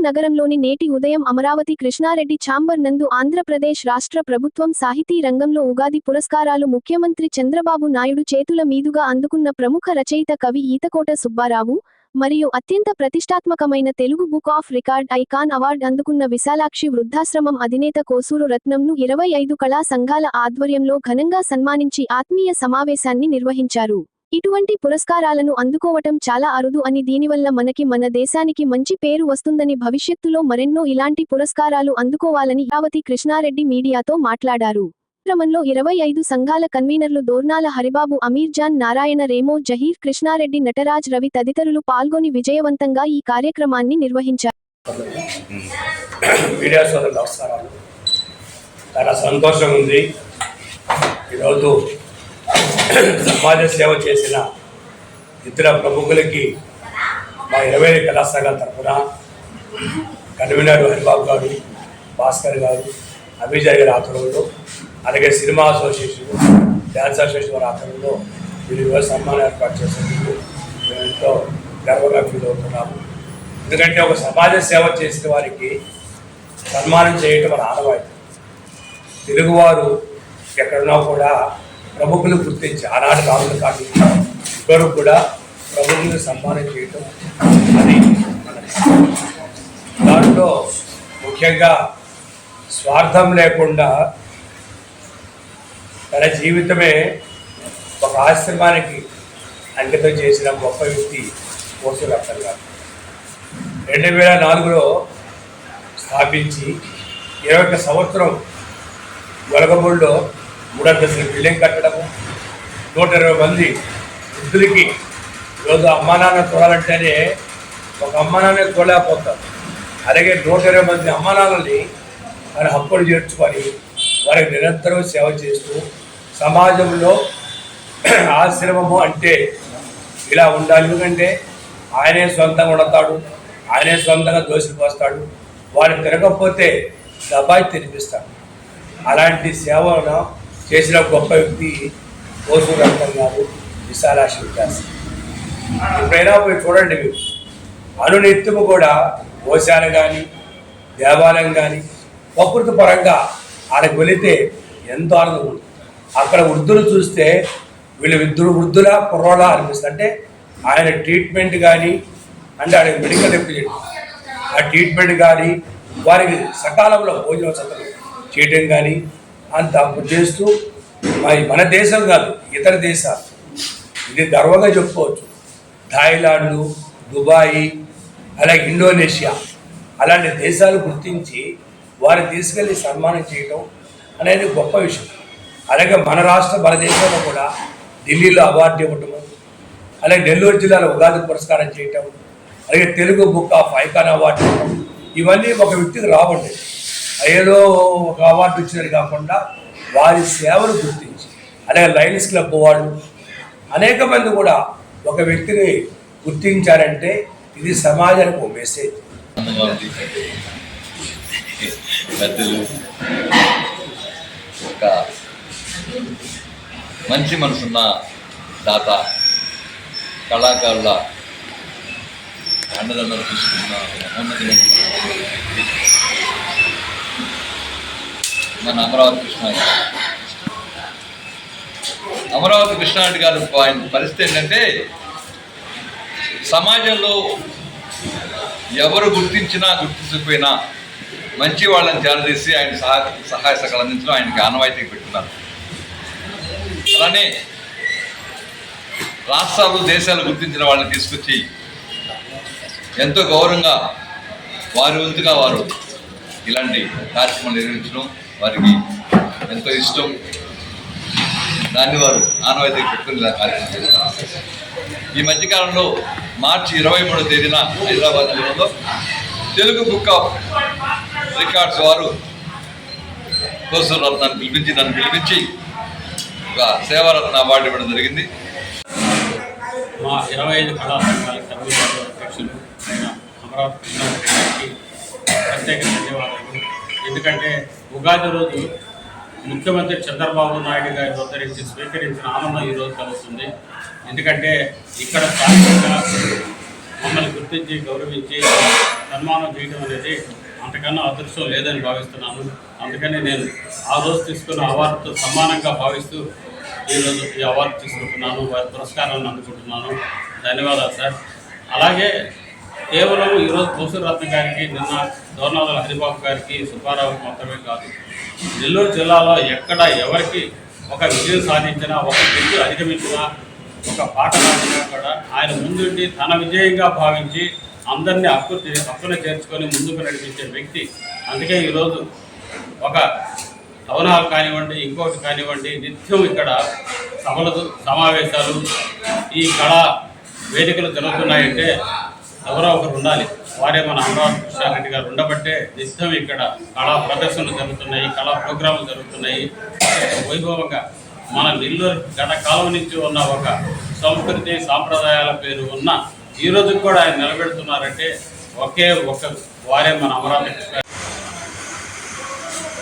నగరంలోని నేటి ఉదయం అమరావతి కృష్ణారెడ్డి ఛాంబర్ నందు ఆంధ్రప్రదేశ్ రాష్ట్ర ప్రభుత్వం సాహితీ రంగంలో ఉగాది పురస్కారాలు ముఖ్యమంత్రి చంద్రబాబు నాయుడు చేతుల మీదుగా అందుకున్న ప్రముఖ రచయిత కవి ఈతకోట సుబ్బారావు మరియు అత్యంత ప్రతిష్టాత్మకమైన Telugu book of record icon award అందుకున్న విశాలాక్షి వృద్ధాశ్రమం అధినేత కోసూరు రత్నంను ఇరవై ఐదు కళా సంఘాల ఆధ్వర్యంలో ఘనంగా సన్మానించి ఆత్మీయ సమావేశాన్ని నిర్వహించారు. ఇటువంటి పురస్కారాలను అందుకోవటం చాలా అరుదు అని దీనివల్ల మనకి మన దేశానికి మంచి పేరు వస్తుందని భవిష్యత్తులో మరెన్నో ఇలాంటి పురస్కారాలు అందుకోవాలని యావతి కృష్ణారెడ్డి మీడియాతో మాట్లాడారు. క్రమంలో ఇరవై ఐదు సంఘాల కన్వీనర్లు దోర్నాల హరిబాబు అమీర్జాన్ నారాయణ రేమో జహీర్ కృష్ణారెడ్డి నటరాజ్ రవి తదితరులు పాల్గొని విజయవంతంగా ఈ కార్యక్రమాన్ని నిర్వహించారు. చాలా సంతోషం ఉంది. ఈరోజు సమాజ సేవ చేసిన ఇతర ప్రముఖులకి మా ఇరవై కళాశాల తరఫున కన్వీనర్ హరిబాబు గారు భాస్కర్ గారు అభిజయ్ గారి ఆధ్వర్యంలో అలాగే సినిమా అసోసియేషన్ డ్యాన్స్ అసోసియేషన్ వారి ఆధ్వర్యంలో వీరి సన్మానం ఏర్పాటు చేసినందుకు మేము ఎంతో గర్వంగా ఫీల్ అవుతున్నాము. ఎందుకంటే ఒక సమాజ సేవ చేసిన వారికి సన్మానం చేయటం మన ఆనవాయితీ. తెలుగువారు ఎక్కడున్నా కూడా ప్రముఖులు గుర్తించి ఆనాడు రాములు కాదు ఇద్దరు కూడా ప్రముఖులు సన్మానం చేయటం అది దాంట్లో ముఖ్యంగా స్వార్థం లేకుండా తన జీవితమే ఒక ఆశ్రమానికి అంకితం చేసిన గొప్ప వ్యక్తి కోసు గారు. రెండు వేల నాలుగులో స్థాపించి ఇరవై ఒక సంవత్సరం వెలగమూడిలో మూడంతస్తుల బిల్డింగ్ కట్టడము. నూట ఇరవై మంది వృద్ధులకి ఈరోజు అమ్మా నాన్న చూడాలంటేనే ఒక అమ్మా నాన్నే చూడలేకపోతారు అలాగే నూట ఇరవై మంది అమ్మా నాన్నల్ని వారి హక్కులు చేర్చుకొని వారికి నిరంతరం సేవ చేస్తూ సమాజంలో ఆశ్రమము అంటే ఇలా ఉండాలి. ఎందుకంటే ఆయనే సొంతంగా ఉండతాడు ఆయనే సొంతంగా దోసిపోస్తాడు వాడు తిరగకపోతే దబాయి తినిపిస్తాడు. అలాంటి సేవను చేసిన గొప్ప వ్యక్తి కోసూరు రంగం గారు విశాలాక్షి వికాస్. ఎప్పుడైనా పోయి చూడండి మీరు. అనునిత్యము కూడా గోశాల కానీ దేవాలయం కానీ ప్రకృతి పరంగా ఆడకు వెళితే ఎంతో ఆనందం ఉంటుంది. అక్కడ వృద్ధులు చూస్తే వీళ్ళు వృద్ధులు వృద్ధుల కుర్రోలా అనిపిస్తుంది. అంటే ఆయన ట్రీట్మెంట్ కానీ అంటే ఆయన మెడికల్ రిప్రజెంటేటివ్ ఆ ట్రీట్మెంట్ కానీ వారికి సకాలంలో భోజనం సతలు చేయడం కానీ అంత అప్పు చేస్తూ మరి మన దేశం కాదు ఇతర దేశాలు. ఇది గర్వంగా చెప్పుకోవచ్చు. థాయిలాండ్ దుబాయ్ అలాగే ఇండోనేషియా. అలాంటి దేశాలు గుర్తించి వారి తీసుకెళ్ళి సన్మానం చేయడం అనేది గొప్ప విషయం. అలాగే మన రాష్ట్ర మన దేశంలో కూడా ఢిల్లీలో అవార్డు ఇవ్వటము అలాగే నెల్లూరు జిల్లాలో ఉగాది పురస్కారం చేయటం అలాగే Telugu book of icon award ఇవ్వటం ఇవన్నీ ఒక వ్యక్తికి రావండి. ఏదో ఒక అవార్డు ఇచ్చినారు కాకుండా వారి సేవలు గుర్తించి అలాగే లయన్స్ క్లబ్ వాళ్ళు అనేక మంది కూడా ఒక వ్యక్తిని గుర్తించారంటే ఇది సమాజానికి ఒక మెసేజ్ పెద్దలు ఒక మంచి మనసున్న దాత కళాకారుల అండదండలు తీసుకున్న మన అమరావతి కృష్ణారెడ్డి అమరావతి కృష్ణారెడ్డి గారు ఆయన పరిస్థితి ఏంటంటే సమాజంలో ఎవరు గుర్తించినా గుర్తించకపోయినా మంచి వాళ్ళని చేరదీసి ఆయన సహాయ సహాయ సహకారాలు అందించడం ఆయనకి ఆనవాయితీకి పెట్టున్నారు అలానే రాష్ట్రాలు దేశాలు గుర్తించిన వాళ్ళని తీసుకొచ్చి ఎంతో గౌరవంగా వారి వంతుగా వారు ఇలాంటి కార్యక్రమాలు నిర్వహించడం వారికి ఎంతో ఇష్టం. దాన్ని వారు ఆనవాయితీ పెట్టుకుని కార్యక్రమం చేస్తున్నారు ఈ మధ్యకాలంలో మార్చి ఇరవై మూడో తేదీన హైదరాబాద్ నగరంలో తెలుగు బుక్ ఆఫ్ రికార్డ్స్ వారు కోసూరు రత్నాన్ని పిలిపించి నన్ను పిలిపించి ఒక సేవారత్న అవార్డు ఇవ్వడం జరిగింది. మా ఇరవై ఐదు కళా సంఘాల అధ్యక్షులు అమరావతి ప్రత్యేక ధన్యవాదాలు. ఎందుకంటే ఉగాది రోజు ముఖ్యమంత్రి చంద్రబాబు నాయుడు గారి ఉద్ధరించి స్వీకరించిన ఆనందం ఈరోజు కలుగుతుంది ఎందుకంటే ఇక్కడ స్థానికంగా మమ్మల్ని గుర్తించి గౌరవించి సన్మానం చేయడం అనేది అంతకన్నా అదృష్టం లేదని భావిస్తున్నాను అందుకని నేను ఆ రోజు తీసుకున్న అవార్డుతో సమానంగా భావిస్తూ ఈరోజు ఈ అవార్డు తీసుకుంటున్నాను. వారి పురస్కారాన్ని అందుకుంటున్నాను. ధన్యవాదాలు సార్. అలాగే కేవలం ఈరోజు కోసూరు గారికి నిన్న దోర్నాథుల హరిబాబు గారికి సుబ్బారావు మాత్రమే కాదు నెల్లూరు జిల్లాలో ఎక్కడ ఎవరికి ఒక విజయం సాధించినా ఒక వ్యక్తి అధిగమించినా ఒక పాట రాసినా కూడా ఆయన ముందుండి తన విజయంగా భావించి అందరినీ హక్కు హక్కున చేర్చుకొని ముందుకు నడిపించే వ్యక్తి. అందుకే ఈరోజు ఒక టౌన్ హాల్ కానివ్వండి ఇంకోటి కానివ్వండి నిత్యం ఇక్కడ సభలు సమావేశాలు ఈ కళా వేదికలు జరుగుతున్నాయంటే ఎవరో ఒకరు ఉండాలి. వారే మన అమరావతి కృష్ణారెడ్డి గారు ఉండబట్టే నిత్యం ఇక్కడ కళా ప్రదర్శనలు జరుగుతున్నాయి కళా ప్రోగ్రాములు జరుగుతున్నాయి. వైభవంగా మన నెల్లూరు గత కాలం నుంచి ఉన్న ఒక సంస్కృతి సాంప్రదాయాల పేరు ఉన్న ఈ రోజు కూడా ఆయన నిలబెడుతున్నారంటే ఒకే ఒక వారే మన అమరావతి కృష్ణ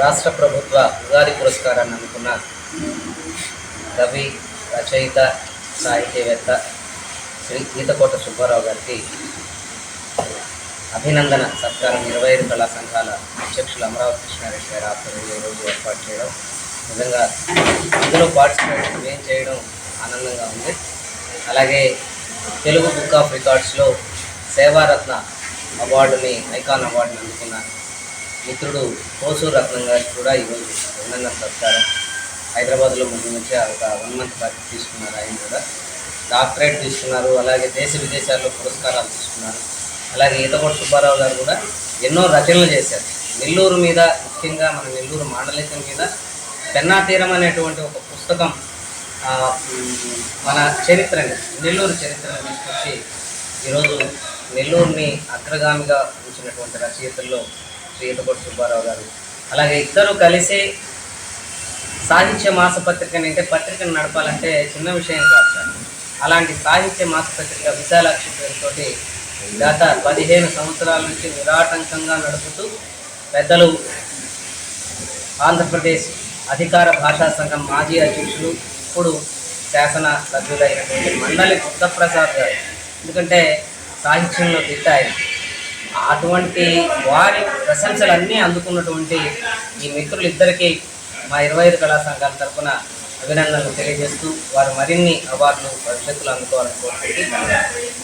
రాష్ట్ర ప్రభుత్వ ఉగాది పురస్కారాన్ని అందుకున్న కవి రచయిత సాహితీవేత్త శ్రీ గీతకోట సుబ్బారావు గారికి అభినందన సత్కారం. ఇరవై ఐదు కళా సంఘాల అధ్యక్షులు అమరావతి కృష్ణారెడ్డి గారు ఆధ్వర్యంలో ఈరోజు ఏర్పాటు చేయడం నిజంగా అందులో పార్టిసిపేట్ ఏం చేయడం ఆనందంగా ఉంది. అలాగే తెలుగు బుక్ ఆఫ్ రికార్డ్స్లో సేవారత్న అవార్డుని ఐకాన్ అవార్డుని అందుకున్న మిత్రుడు కోసూరు రత్నం గారికి కూడా ఈరోజు అభినందన సత్కారం. హైదరాబాద్లో ముందు నుంచి ఒక వన్ మంత్ బ్యాక్ తీసుకున్నారు ఆయన కూడా. డాక్టరేట్ తీసుకున్నారు అలాగే దేశ విదేశాల్లో పురస్కారాలు తీసుకున్నారు. అలాగే ఈతకోటి సుబ్బారావు గారు కూడా ఎన్నో రచనలు చేశారు. నెల్లూరు మీద ముఖ్యంగా మన నెల్లూరు మాండలికం మీద పెన్నా తీరం అనేటువంటి ఒక పుస్తకం మన చరిత్రని నెల్లూరు చరిత్రను తీసుకొచ్చి ఈరోజు నెల్లూరుని అగ్రగామిగా ఉంచినటువంటి రచయితల్లో శ్రీ ఈతకోటి సుబ్బారావు గారు. అలాగే ఇద్దరు కలిసి సాహిత్య మాసపత్రికని అంటే పత్రికను నడపాలంటే చిన్న విషయం కాదు సార్. అలాంటి సాహిత్య మాసపత్రిక విశాలాక్షి పేరుతోటి గత పదిహేను సంవత్సరాల నుంచి నిరాటంకంగా నడుపుతూ పెద్దలు ఆంధ్రప్రదేశ్ అధికార భాషా సంఘం మాజీ అధ్యక్షులు ఇప్పుడు శాసన సభ్యులైనటువంటి మండలి బుద్ధప్రసాద్ గారు. ఎందుకంటే సాహిత్యంలో దిట్ట ఆయన. అటువంటి వారి ప్రశంసలన్నీ అందుకున్నటువంటి ఈ మిత్రులిద్దరికీ మా ఇరవై ఐదు కళా సంఘాల తరఫున అభినందనలు తెలియజేస్తూ వారు మరిన్ని అవార్డులు భవిష్యత్తులో అందుకోవాలని కోరుకుంటూ